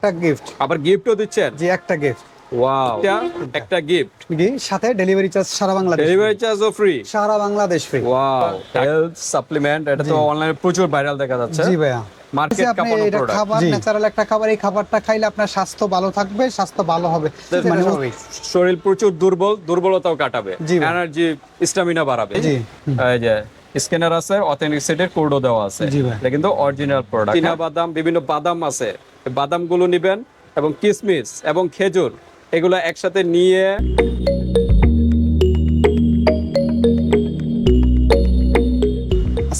একটা গিফট আবার গিফটও দিচ্ছেন? জি একটা গিফট ওয়াও একটা গিফট সাথে ডেলিভারি চার্জ সারা বাংলাদেশ ডেলিভারি চার্জও ফ্রি সারা Bangladesh free wow health supplement এটা তো অনলাইনে প্রচুর ভাইরাল দেখা যাচ্ছে। জি ভাইয়া। মার্কেট আপনি প্রোডাক্ট খাবার ন্যাচারাল একটা খাবার এই খাবারটা খাইলে আপনার স্বাস্থ্য ভালো থাকবে স্বাস্থ্য ভালো হবে। মানে শরীর প্রচুর দুর্বল দুর্বলতাও কাটাবে। এনার্জি স্টামিনা বাড়াবে। জি। এই যে স্ক্যানার আছে অথেন্টিসিটির কোডও দেওয়া আছে। এটা কিন্তু অরিজিনাল প্রোডাক্ট চীনা বাদাম বিভিন্ন বাদাম আছে। বাদামগুলো নেবেন এবং কিশমিশ এবং খেজুর এগুলো একসাথে নিয়ে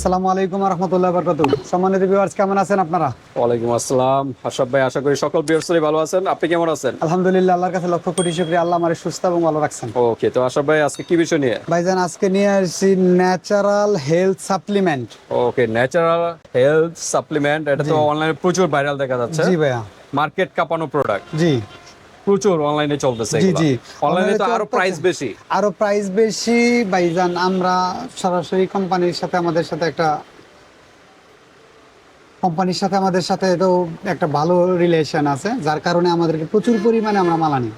আসসালামু আলাইকুম রহমতুল্লাহ বরকাতু সম্মানিত ভিউয়ার্স কেমন আছেন আপনারা? ওয়ালাইকুম আসসালাম। আশরাফ ভাই আশা করি সকল ভিউয়ার্সরাই ভালো আছেন। আপনি কেমন আছেন? আলহামদুলিল্লাহ আল্লাহর কাছে লক্ষ কোটি শুকরিয়া। আল্লাহ আমার সুস্থ এবং ভালো রাখছেন। ওকে তো আশরাফ ভাই আজকে কি বিষয় নিয়ে? ভাইজান আজকে নিয়ে আসছি natural health supplement okay natural health supplement এটা তো অনলাইনে প্রচুর ভাইরাল দেখা যাচ্ছে। জি ভাইয়া। মার্কেট কাঁপানো প্রোডাক্ট জি। প্রচুর অনলাইনে চলতেছে জি, জি। অনলাইনে তো আরও প্রাইস বেশি। আরও প্রাইস বেশি। ভাইজান আমরা সরাসরি কোম্পানির সাথে আমাদের সাথে একটা কোম্পানির সাথে আমাদের সাথে তো একটা ভালো রিলেশন আছে যার কারণে আমাদেরকে প্রচুর পরিমাণে আমরা মাল আনি।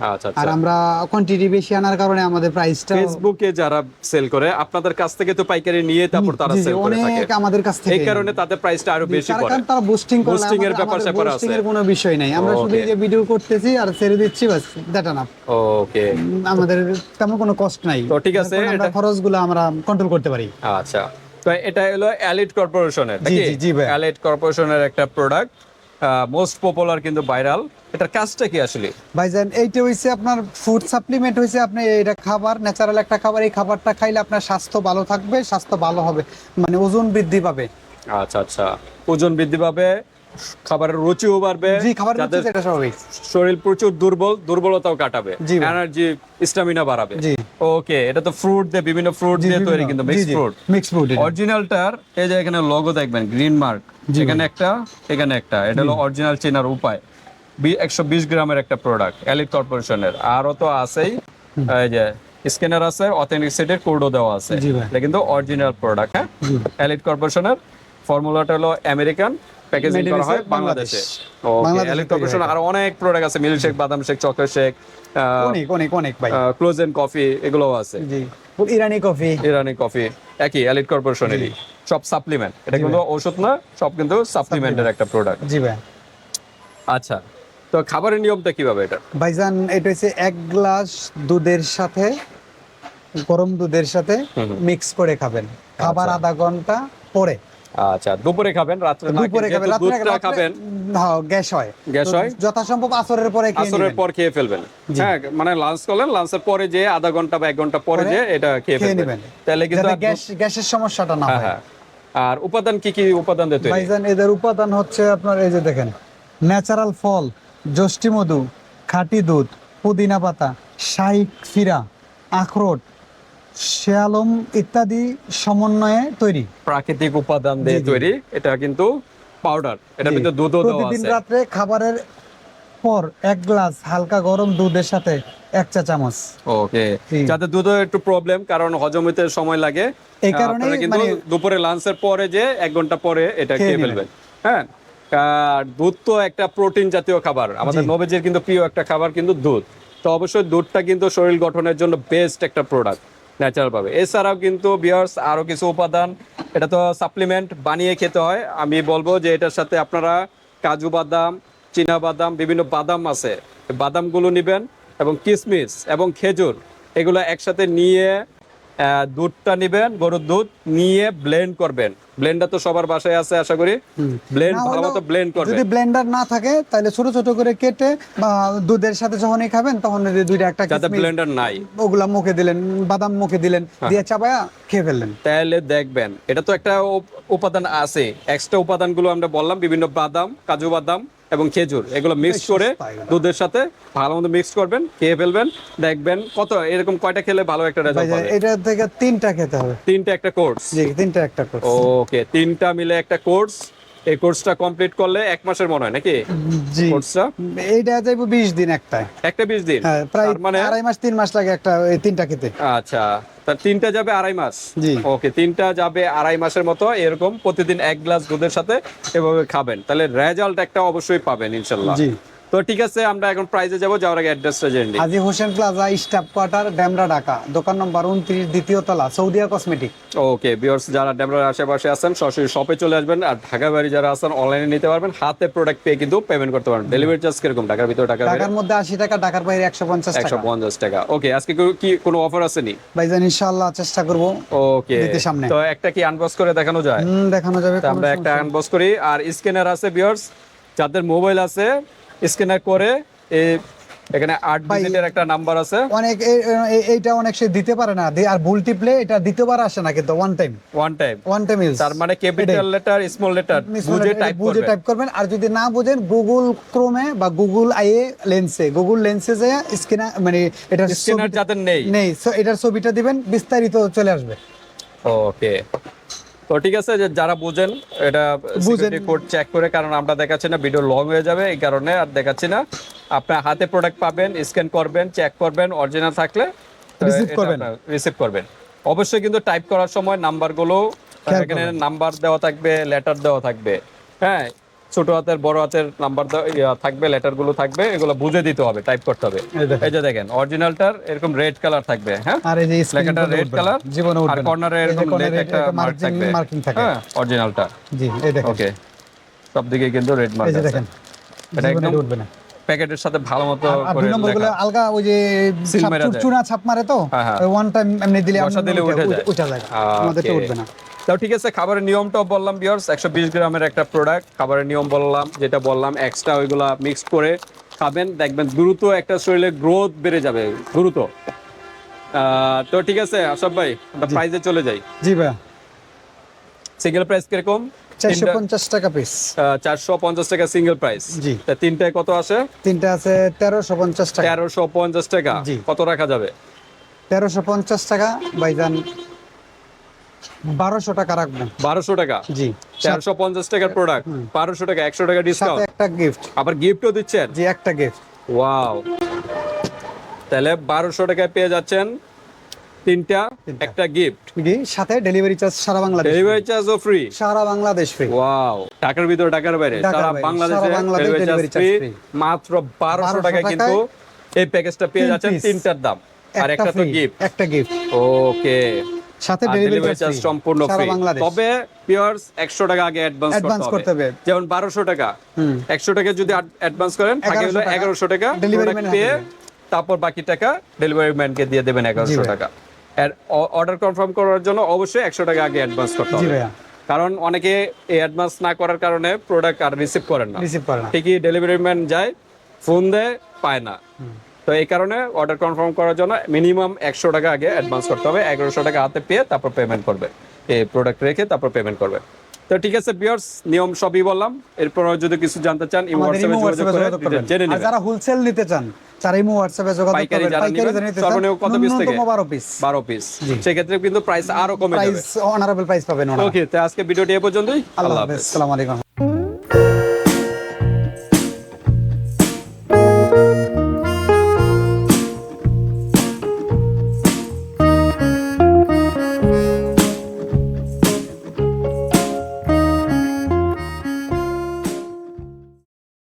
আর আচ্ছা। আমরা কোয়ান্টিটি বেশি আনার কারণে আমাদের প্রাইসটা ফেসবুকে যারা সেল করে আপনাদের কাছ থেকে তো পাইকারি নিয়ে তারপর তারা সেল করে থাকে। অনেক আমাদের কাছ থেকে। এই কারণে তাদের প্রাইসটা আরও বেশি পড়ে। কারণ তারা বুস্টিং করে Boosting এর ব্যাপার স্যাপার আছে। এর কোনো বিষয় নাই। আমরা শুধু এই যে ভিডিও করতেছি আর ছেড়ে দিচ্ছি বাস দ্যাট না ওকে আমাদের তেমন কোনো কষ্ট নাই। তো ঠিক আছে, এটা- খরচগুলো আমরা কন্ট্রোল করতে পারি। আচ্ছা। তো এটা হলো অ্যালিট কর্পোরেশনের জি, জি ভাই। অ্যালিট কর্পোরেশনের একটা প্রোডাক্ট মোস্ট পপুলার কিন্তু ভাইরাল এটার কাজটা কি আসলে? ভাইজান এইটা হইছে আপনার ফুড সাপ্লিমেন্ট হইছে আপনি এটা খাবার ন্যাচারাল একটা খাবার এই খাবারটা খাইলে আপনার স্বাস্থ্য ভালো থাকবে স্বাস্থ্য ভালো হবে মানে ওজন বৃদ্ধি পাবে। আচ্ছা আচ্ছা। ওজন বৃদ্ধি পাবে খাবারের রুচিও বাড়বে জি খাবার যাদের এটা স্বাভাবিক। শরীর প্রচুর দুর্বল দুর্বলতাও কাটাবে এনার্জি স্টামিনা বাড়াবে। জি। ওকে এটা তো ফ্রুট দিয়ে বিভিন্ন ফ্রুট দিয়ে তৈরি কিন্তু মিক্স ফ্রুট মিক্স ফ্রুট অরিজিনালটার এই যে এখানে লোগো দেখবেন গ্রিন মার্ক এখানে একটা এখানে একটা। এটা হলো অরিজিনাল চেনার উপায়। একশো বিশ গ্রামের একটা প্রোডাক্ট এলিট কর্পোরেশনের আরও তো আছেই। এই যে স্ক্যানার আছে অথেন্টিসিটির কোডও দেওয়া আছে। এটা কিন্তু অরিজিনাল প্রোডাক্ট হ্যাঁ? এলিট কর্পোরেশনের ফর্মুলাটা হলো আমেরিকান প্যাকেজিং করা হয় বাংলাদেশে। ওকে এলিট আর অনেক প্রোডাক্ট আছে মিল্ক শেক বাদাম শেক চকলেট শেক অনেক অনেক অনেক ভাই। ক্লোজেন কফি এগুলোও আছে। জি ইরানি কফি ইরানি কফি একই এলিট কর্পোরেশনেরই সব সাপ্লিমেন্ট এটা কিন্তু ওষুধ না সব কিন্তু সাপ্লিমেন্টের একটা প্রোডাক্ট জি ভাই। আচ্ছা তো খাবারের নিয়মটা কীভাবে এটা? ভাইজান এটা হচ্ছে এক গ্লাস দুধের সাথে গরম দুধের সাথে মিক্স করে খাবেন। খাবার আচ্ছা। আধা ঘণ্টা পরে। আচ্ছা দুপুরে খাবেন রাত্রে দুপুরে খাবেন রাত্রে খাবেন। হ্যাঁ গ্যাস হয়। গ্যাস হয়? যথাসম্ভব আসরের পরে খেয়ে আসরের পর খেয়ে ফেলবেন। হ্যাঁ মানে লাঞ্চ করলেন লাঞ্চের পরে যে আধা ঘণ্টা বা এক ঘণ্টা পরে যে এটা খেয়ে ফেলবেন। তাহলে কিন্তু গ্যাস গ্যাসের সমস্যাটা না হ্যাঁ হয়। হ্যাঁ। আর উপাদান কি কি উপাদান দিয়ে তৈরি? ভাইজান এদের উপাদান হচ্ছে আপনার এই যে দেখেন ন্যাচারাল ফল যষ্টি মধু খাঁটি দুধ পুদিনা পাতা শাহি ফিরা আখরোট শেয়ালম ইত্যাদি সমন্বয়ে তৈরি। প্রাকৃতিক উপাদান দিয়ে। তৈরি। এটা কিন্তু পাউডার এটা ভিতরে দুধও দেওয়া প্রতিদিন আছে। রাত্রে খাবারের পর এক গ্লাস হালকা গরম দুধের সাথে এক চা চামচ। ওকে। যাতে দুধের একটু প্রবলেম কারণ হজম হতে সময় লাগে। এই আপনারা কিন্তু মানে- দুপুরে লাঞ্চের পরে যে এক ঘণ্টা পরে এটা খেয়ে খেয়ে ফেলবেন। হ্যাঁ? আর দুধ তো একটা প্রোটিন জাতীয় খাবার। আমাদের নবেজের কিন্তু প্রিয় একটা খাবার কিন্তু দুধ। তো অবশ্যই দুধটা কিন্তু শরীর গঠনের জন্য বেস্ট একটা প্রোডাক্ট ন্যাচারাল পাবে এছাড়াও কিন্তু বিয়ার্স আরও কিছু উপাদান, এটা তো সাপ্লিমেন্ট বানিয়ে খেতে হয়। আমি বলব যে এটার সাথে আপনারা কাজু বাদাম, চীনা বাদাম, বিভিন্ন বাদাম আছে। বাদামগুলো নেবেন এবং কিশমিশ এবং খেজুর, এগুলো একসাথে নিয়ে দুধটা নেবেন গরুর দুধ নিয়ে ব্লেন্ড করবেন। ব্লেন্ডার তো সবার বাসায় আছে আশা করি। ব্লেন্ড না ভালো মতো ব্লেন্ড করবেন যদি ব্লেন্ডার না থাকে তাহলে ছোট ছোট করে কেটে বা দুধের সাথে যখনই খাবেন তখন এই যে দুইটা একটা যাতে ব্লেন্ডার নাই। ওগুলা মুখে দিলেন বাদাম মুখে দিলেন হ্যাঁ। দিয়ে চাবায়া খেয়ে ফেললেন। তাহলে দেখবেন এটা তো একটা উপাদান আছে। এক্সট্রা উপাদানগুলো আমরা বললাম বিভিন্ন বাদাম কাজু বাদাম এবং খেজুর এগুলো মিক্স করে দুধের সাথে ভালো মতো মিক্স করবেন খেয়ে ফেলবেন দেখবেন কত এরকম কয়টা খেলে ভালো একটা রেজাল্ট ভাইজান, পাবে। এটা থেকে তিনটা খেতে হবে। তিনটা একটা কোর্স জি তিনটা একটা কোর্স ওকে তিনটা মিলে একটা কোর্স এই কোর্সটা কমপ্লিট করলে এক মাসের মনে হয় নাকি? জি। কোর্সটা এইটা যাইব বিশ দিন একটা একটা বিশ দিন? হ্যাঁ প্রায় মানে আড়াই মাস তিন মাস লাগে একটা এই তিনটা খেতে। আচ্ছা। তিনটা যাবে আড়াই মাস জি। ওকে তিনটা যাবে আড়াই মাসের মতো এরকম প্রতিদিন এক গ্লাস দুধের সাথে এভাবে খাবেন তাহলে রেজাল্ট একটা অবশ্যই পাবেন ইনশাল্লাহ জি। তো ঠিক আছে আমরা এখন প্রাইজে যাব যাওয়ার আগে অ্যাড্রেসটা জেনে। Haji Hossain plaza staff quarter Demra Dhaka. দোকান নম্বর উনত্রিশ দ্বিতীয় তলা সৌদিয়া কসমেটিক ওকে ভিউয়ার্স যারা ডেমরার আশেপাশে আছেন সরাসরি শপে চলে আসবেন আর ঢাকা বাড়ি যারা আছেন অনলাইনে নিতে পারবেন। হাতে প্রোডাক্ট পেয়ে কিন্তু পেমেন্ট করতে পারবেন। ডেলিভারি চার্জ কীরকম? ঢাকার ভিতরে বাইরে ঢাকার মধ্যে আশি টাকা ঢাকার বাইরে একশো পঞ্চাশ একশো টাকা পঞ্চাশ টাকা। ওকে আজকে কি- কোনো অফার আছে নি ভাইজান ইনশাআল্লাহ চেষ্টা করব ওকে দিতে সামনে। তো একটা কি আনবক্স করে দেখানো যায়? হুম, দেখানো যাবে আমরা একটা। আনবক্স করি। আর স্ক্যানার আছে ভিউয়ার্স যাদের মোবাইল আছে স্ক্যানার করে এই এখানে আট ডিজিটের একটা নাম্বার আছে। অনেক এইটা অনেক সে দিতে পারে না। আর ভুল টিপলে এটা দ্বিতীয়বার আসে না কিন্তু one time one time one time use তার মানে ক্যাপিটাল লেটার স্মল লেটার বুঝে টাইপ বুঝে টাইপ করবেন। আর যদি না বুঝেন গুগল ক্রোমে বা গুগল আইএ লেন্সে গুগল লেন্সে যে স্ক্যানার মানে এটা স্ক্যানার যাদের নেই। নেই so এটার ছবিটা দিবেন বিস্তারিত চলে আসবে। ওকে তো ঠিক আছে যে যারা বুঝেন এটা বুঝেন। কোড চেক করে কারণ আমরা দেখাচ্ছি না ভিডিও লং হয়ে যাবে এই কারণে আর দেখাচ্ছি না আপনার হাতে প্রোডাক্ট পাবেন স্ক্যান করবেন চেক করবেন অরিজিনাল থাকলে রিসিভ করবেন। রিসিভ করবেন অবশ্যই কিন্তু টাইপ করার সময় নাম্বারগুলো এখানে নাম্বার দেওয়া থাকবে লেটার দেওয়া থাকবে হ্যাঁ ছোট হাতের বড় হাতের নাম্বার থাকবে লেটারগুলো থাকবে এগুলো বুঝে দিতে হবে টাইপ করতে হবে। এই যে দেখেন অরিজিনালটার এরকম রেড কালার থাকবে হ্যাঁ? আর এই যে লেখাটা রেড কালার জীবনে আর। কর্নারে এরকম রেড একটা মার্ক থাকবে। marking থাকে। হ্যাঁ অরিজিনালটা জি এই দেখেন। ওকে সব দিকে কিন্তু রেড মার্ক আছে। দেখেন এটা একদম উঠবে না। প্যাকেটের সাথে ভালো মতো করে দুই নম্বরগুলো আলগা ওই যে। চুনা ছাপ মারে তো? হ্যাঁ, হ্যাঁ। ওয়ান টাইম এমনি দিলে উঠে যায়। উঠে যায়। আমাদের তো উঠবে না। তাও ঠিক আছে খাবারের নিয়মটাও বললাম বিয়ার্স একশো বিশ গ্রামের একটা প্রোডাক্ট খাবারের নিয়ম বললাম যেটা বললাম এক্সট্রা ওইগুলা মিক্স করে খাবেন। দেখবেন দ্রুত একটা শরীরে গ্রোথ বেড়ে যাবে দ্রুত। তো ঠিক আছে আশাফ ভাই আমরা প্রাইজে চলে যাই। জি ভাইয়া। সিঙ্গেল প্রাইস কীরকম? চারশো পঞ্চাশ টাকা পিস চারশো পঞ্চাশ টাকা সিঙ্গেল প্রাইস জি। তা তিনটায় কত আসে? তিনটা আছে তেরোশো পঞ্চাশ টাকা। তেরোশো পঞ্চাশ টাকা। জি। কত রাখা যাবে? তেরোশো পঞ্চাশ টাকা ভাইজান। বারোশো টাকা রাখবেন বারোশো টাকা? জি। চারশো পঞ্চাশ টাকার প্রোডাক্ট বারোশো টাকা একশো টাকা ডিসকাউন্ট একটা গিফট আবার গিফটও দিচ্ছেন? জি একটা গিফট ওয়াও তাহলে বারোশো টাকায় পেয়ে যাচ্ছেন তিনটা। একটা গিফট সাথে ডেলিভারি চার্জ সারা বাংলাদেশ ডেলিভারি চার্জও ফ্রি সারা বাংলাদেশ ফ্রি ওয়াও টাকার ভিতর টাকার বাইরে। সারা বাংলাদেশে ডেলিভারি চার্জ ফ্রি মাত্র বারোশো 1200 টাকায় কিন্তু এই প্যাকেজটা পেয়ে যাচ্ছেন তিনটার দাম। আর একটা তো গিফট একটা গিফট ওকে সাথে ডেলিভারি ডেলিভারি চার্জ সম্পূর্ণ ফ্রি তবে পিওর্স একশো টাকা আগে অ্যাডভান্স করতে হবে। যেমন বারোশো টাকা। হুম। একশো টাকা যদি অ্যাডভান্স করেন থাকে হলো 1100 টাকা। man হাতে পেয়ে তারপর বাকি টাকা ডেলিভারি ম্যানকে দিয়ে দেবেন এগারোশো ভাই। টাকা। আর অর্ডার কনফার্ম করার জন্য অবশ্যই একশো টাকা আগে অ্যাডভান্স করতে হবে। কারণ অনেকে এই অ্যাডভান্স না করার কারণে প্রোডাক্ট আর রিসিভ করেন না। রিসিভ করে না। ঠিকই ডেলিভারি ম্যান যায় ফোন দেয় পায় না। তো এই কারণে অর্ডার কনফার্ম করার জন্য মিনিমাম একশো টাকা আগে অ্যাডভান্স করতে হবে এগারোশো টাকা হাতে পেয়ে তারপর পেমেন্ট করবে। এই প্রোডাক্ট রেখে তারপর পেমেন্ট করবে। তো ঠিক আছে বিয়ার্স নিয়ম সবই বললাম। এরপর যদি কিছু জানতে চান ইমো হোয়াটসঅ্যাপে যোগাযোগ করে জেনে নেবেন। যারা হোলসেল নিতে চান তারা ইমো হোয়াটসঅ্যাপে যোগাযোগ পাইকারি যারা নিতে চান সর্বনিম্ন কত পিস থেকে? 12 পিস বারো পিস সেক্ষেত্রে কিন্তু প্রাইস আরও কমে যাবে। প্রাইস অনারেবল প্রাইস পাবেন ওনারা। ওকে তো আজকে ভিডিওটি এ পর্যন্তই। আল্লাহ হাফেজ। আসসালামু আলাইকুম।